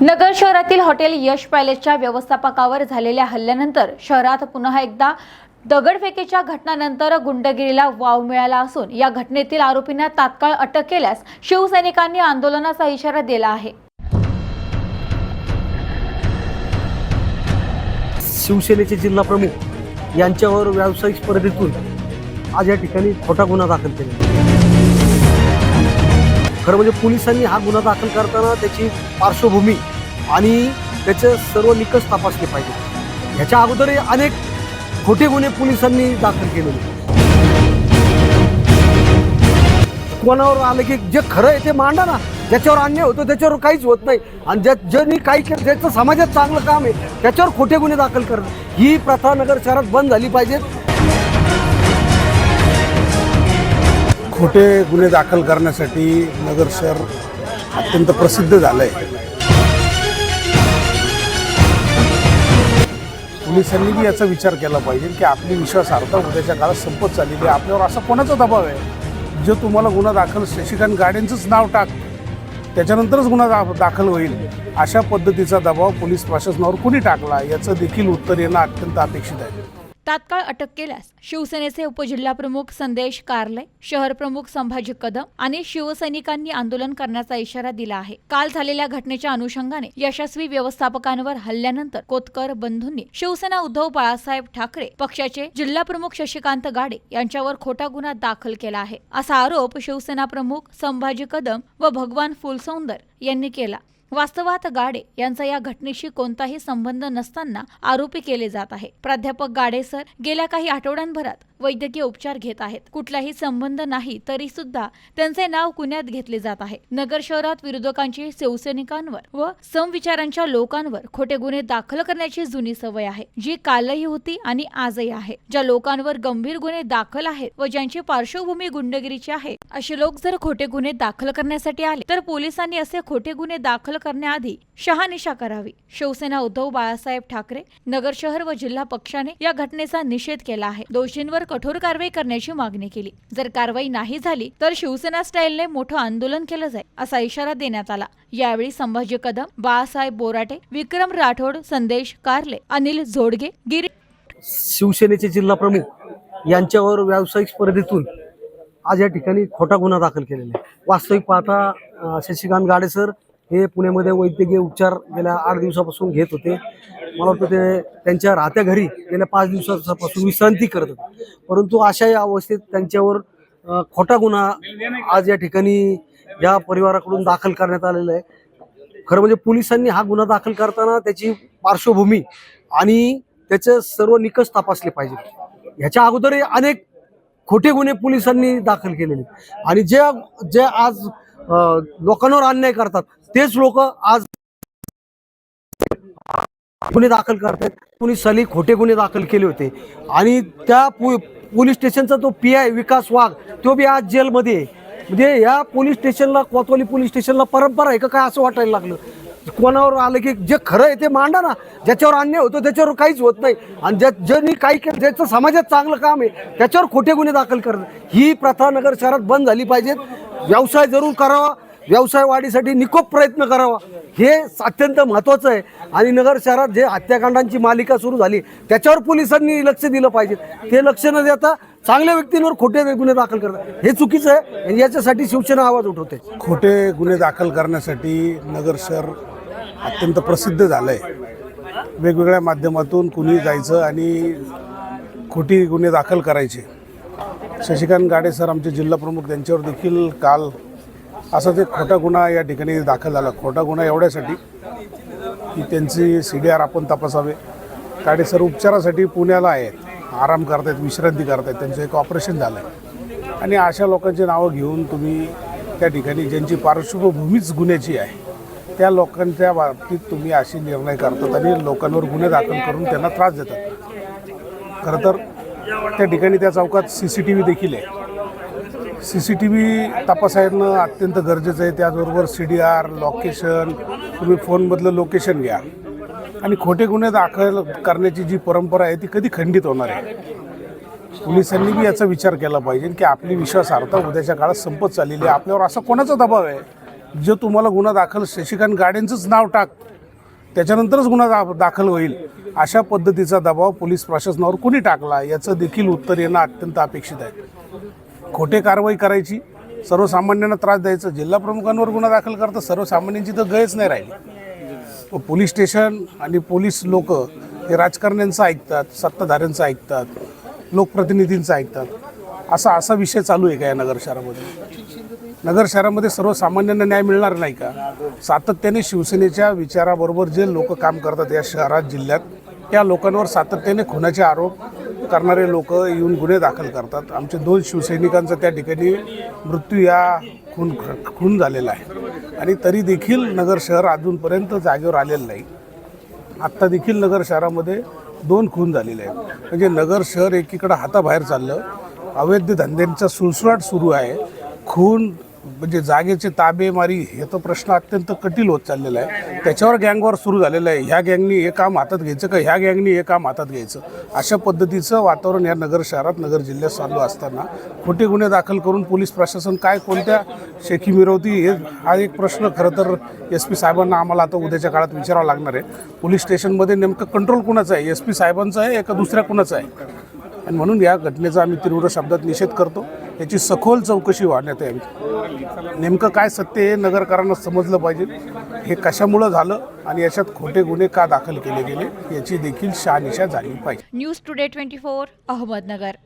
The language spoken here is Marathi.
नगर शहरातील हॉटेल यश पॅलेसच्या व्यवस्थापकावर झालेल्या हल्ल्यानंतर शहरात पुन्हा एकदा दगडफेकीच्या घटनानंतर गुंडगिरीला वाव मिळाला असून या घटनेतील आरोपींना तात्काळ अटक केल्यास शिवसैनिकांनी आंदोलनाचा इशारा दिला आहे. शिवसेनेचे जिल्हा प्रमुख यांच्यावर व्यावसायिक स्पर्धेतून आज या ठिकाणी खोटा गुन्हा दाखल केला. खरं म्हणजे पोलिसांनी हा गुन्हा दाखल करताना त्याची पार्श्वभूमी आणि त्याचे सर्व निकष तपासले पाहिजे. ह्याच्या अगोदरही अनेक खोटे गुन्हे पोलिसांनी दाखल केलेले. कोणावर आलं की जे खरं आहे ते मांडा ना. ज्याच्यावर अन्याय होतो त्याच्यावर काहीच होत नाही. आणि ज्या ज्यांनी काही केलं ज्याचं समाजात चांगलं काम आहे त्याच्यावर खोटे गुन्हे दाखल करणं. ही प्रथा नगर शहरात बंद झाली पाहिजे. खोटे गुन्हे दाखल करण्यासाठी नगर शहर अत्यंत प्रसिद्ध झालं आहे पोलिसांनी बी याचा विचार केला पाहिजे की आपली विश्वासार्हता उद्याच्या काळात संपत चाललेली आहे. आपल्यावर असा कोणाचा दबाव आहे? जो तुम्हाला गुन्हा दाखल शशिकांत गाड्यांचंच नाव टाक त्याच्यानंतरच गुन्हा दा दाखल होईल. अशा पद्धतीचा दबाव पोलीस प्रशासनावर कुणी टाकला? याचं देखील उत्तर येणं अत्यंत अपेक्षित आहे. तात्काळ अटक केल्यास शिवसेनेचे उपजिल्हाप्रमुख संदेश कारले शहर प्रमुख संभाजी कदम आणि शिवसैनिकांनी आंदोलन करण्याचा इशारा दिला आहे. काल झालेल्या घटनेच्या अनुषंगाने यशस्वी व्यवस्थापकांवर हल्ल्यानंतर कोतकर बंधूंनी शिवसेना उद्धव बाळासाहेब ठाकरे पक्षाचे जिल्हाप्रमुख शशिकांत गाडे यांच्यावर खोटा गुन्हा दाखल केला आहे. असा आरोप शिवसेना प्रमुख संभाजी कदम व भगवान फुलसौंदर यांनी केला. वास्तवात गाडे यांचा या घटनेशी कोणताही संबंध नसताना आरोपी केले जात आहे. प्राध्यापक गाडे सर गेल्या काही आठवड्यांभरात वैद्यकीय उपचार घेत आहेत. कुठलाही संबंध नाही तरी सुद्धा त्यांचे नाव कुण्यात घेतले जात आहे. नगर शहरात विरोधकांची शिवसैनिकांवर व समविचारांच्या लोकांवर खोटे गुन्हे दाखल करण्याची जुनी सवय आहे जी कालही होती आणि आजही आहे. ज्या लोकांवर गंभीर गुन्हे दाखल आहेत व ज्यांची पार्श्वभूमी गुंडगिरीची आहे असे लोक जर खोटे गुन्हे दाखल करण्यासाठी आले तर पोलिसांनी असे खोटे गुन्हे दाखल करण्याआधी शहानिशा करावी. शिवसेना उद्धव बाळासाहेब ठाकरे नगर शहर व जिल्हा पक्षाने या घटनेचा निषेध केला आहे. दोषींवर कठोर कारवाई करण्याची मागणी केली. जर कारवाई नाही झाली तर शिवसेना स्टाईलने मोठं आंदोलन केलं जाईल असा इशारा देण्यात आला. यावेळी संभाजी कदम बाळासाहेब बोराटे विक्रम राठोड संदेश कारले अनिल झोडगे गिरी शिवसेनेचे जिल्हा प्रमुख यांच्यावर व्यावसायिक स्पर्धेतून आज या ठिकाणी खोटा गुन्हा दाखल केलेला आहे. वास्तविक पाहता शशिकांत गाडे सर हे पुण्यामध्ये वैद्यकीय उपचार गेल्या आठ दिवसापासून घेत होते. मला वाटतं ते त्यांच्या राहत्या घरी गेल्या पाच दिवसापासून विश्रांती करत होते. परंतु अशा या अवस्थेत त्यांच्यावर खोटा गुन्हा आज या ठिकाणी या परिवाराकडून दाखल करण्यात आलेला आहे. खरं म्हणजे पोलिसांनी हा गुन्हा दाखल करताना त्याची पार्श्वभूमी आणि त्याचे सर्व निकष तपासले पाहिजे. ह्याच्या अगोदरही अनेक खोटे गुन्हे पोलिसांनी दाखल केलेले आणि जे जे आज लोकांवर अन्याय करतात तेच लोक आज गुन्हे दाखल करतात कुणी सली खोटे गुन्हे दाखल केले होते. आणि त्या पो- पोलीस स्टेशनचा तो पी आय विकास वाघ तो बी आज जेलमध्ये आहे. म्हणजे या पोलीस स्टेशनला कोतवाली पोलीस स्टेशनला परंपरा आहे का काय असं वाटायला लागलं? कोणावर आलं की जे खरं आहे ते मांडा ना. ज्याच्यावर अन्याय होतो त्याच्यावर काहीच होत नाही. आणि ज्या ज्यांनी काही केलं ज्याचं समाजात चांगलं काम आहे त्याच्यावर खोटे गुन्हे दाखल करणं ही प्रथा नगर शहरात बंद झाली पाहिजेत. व्यवसाय जरूर करावा. व्यवसाय वाढीसाठी निकोप प्रयत्न करावा. हे अत्यंत महत्त्वाचं आहे. आणि नगर शहरात जे हत्याकांडांची मालिका सुरू झाली त्याच्यावर पोलिसांनी लक्ष दिलं पाहिजे. ते लक्ष न देता चांगल्या व्यक्तींवर खोटे गुन्हे दाखल करतात. हे चुकीचं आहे आणि याच्यासाठी शिवसेना आवाज उठवते. खोटे गुन्हे दाखल करण्यासाठी नगर शहर अत्यंत प्रसिद्ध झालं आहे वेगवेगळ्या माध्यमातून कुणी जायचं आणि खोटी गुन्हे दाखल करायचे. शशिकांत गाडे सर आमचे जिल्हाप्रमुख त्यांच्यावर देखील काल असं ते खोटा गुन्हा या ठिकाणी दाखल झाला. खोटा गुन्हा एवढ्यासाठी की त्यांची सी डी आर आपण तपासावे. गाडे सर उपचारासाठी पुण्याला आहेत. आराम करतायत विश्रांती करतायत. त्यांचं एक ऑपरेशन झालं आहे आणि अशा लोकांची नावं घेऊन तुम्ही त्या ठिकाणी ज्यांची पार्श्वभूमीच गुन्ह्याची आहे त्या लोकांच्या बाबतीत तुम्ही असे निर्णय करतात आणि लोकांवर गुन्हे दाखल करून त्यांना त्रास देतात. खरं तर त्या ठिकाणी त्या चौकात सी सी टी व्ही देखील आहे. सी सी टी व्ही तपासायनं अत्यंत गरजेचं आहे. त्याचबरोबर सी डी आर लोकेशन तुम्ही फोनमधलं लोकेशन घ्या. आणि खोटे गुन्हे दाखल करण्याची जी परंपरा आहे ती कधी खंडित होणार आहे? पोलिसांनी बी याचा विचार केला पाहिजे की आपली विश्वासार्हता उद्याच्या काळात संपत चाललेली आहे. आपल्यावर असा कोणाचा दबाव आहे? जो तुम्हाला गुन्हा दाखल शशिकांत गाड्यांचंच नाव टाक त्याच्यानंतरच गुन्हा दा दाखल होईल. अशा पद्धतीचा दबाव पोलीस प्रशासनावर कोणी टाकला? याचं देखील उत्तर येणं अत्यंत अपेक्षित आहे. खोटे कारवाई करायची सर्वसामान्यांना त्रास द्यायचा जिल्हा प्रमुखांवर गुन्हा दाखल करता सर्वसामान्यांची तर गयच नाही राहिली. पोलीस स्टेशन आणि पोलीस लोक हे राजकारण्यांचं ऐकतात सत्ताधाऱ्यांचं ऐकतात लोकप्रतिनिधींचं ऐकतात. असा असा विषय चालू आहे का या नगर शहरामध्ये नगर शहरामध्ये सर्वसामान्यांना न्याय मिळणार नाही का? सातत्याने शिवसेनेच्या विचाराबरोबर जे लोक काम करतात या शहरात जिल्ह्यात या लोकांवर सातत्याने खुनाचे आरोप करणारे लोक येऊन गुन्हे दाखल करतात. आमचे दोन शिवसैनिकांचा त्या ठिकाणी मृत्यू या खून खून झालेला आहे. आणि तरी देखील नगर शहर अजूनपर्यंत जागेवर आलेलं नाही. आत्ता देखील नगर शहरामध्ये दोन खून झालेले आहेत. म्हणजे नगर शहर एकीकडं हाताबाहेर चाललं. अवैध धंद्यांचा सुळसुळाट सुरू आहे. खून म्हणजे जागेचे ताबेमारी हे तर प्रश्न अत्यंत कठीण होत चाललेला आहे. त्याच्यावर गँगवर सुरू झालेलं आहे. ह्या गँगनी हे काम हातात घ्यायचं का? ह्या गँगनी हे काम हातात घ्यायचं? अशा पद्धतीचं वातावरण या नगर शहरात नगर जिल्ह्यात चालू असताना खोटे गुन्हे दाखल करून पोलीस प्रशासन काय कोणत्या शेखी मिरवती हे हा एक प्रश्न खरं तर एस पी साहेबांना आम्हाला आता उद्याच्या काळात विचारावं लागणार आहे. पोलीस स्टेशनमध्ये नेमकं कंट्रोल कुणाचं आहे? एस पी साहेबांचं आहे का दुसऱ्या कुणाचं आहे? आणि म्हणून या घटनेचा आम्ही तीव्र शब्दात निषेध करतो. याची सखोल चौकशी वाढण्यात यावी. नेमकं काय सत्य हे नगरकरांना समजलं पाहिजे. हे कशामुळं झालं आणि याच्यात खोटे गुन्हे का दाखल केले गेले याची देखील शहानिशा झाली पाहिजे. News today twenty four Ahmednagar.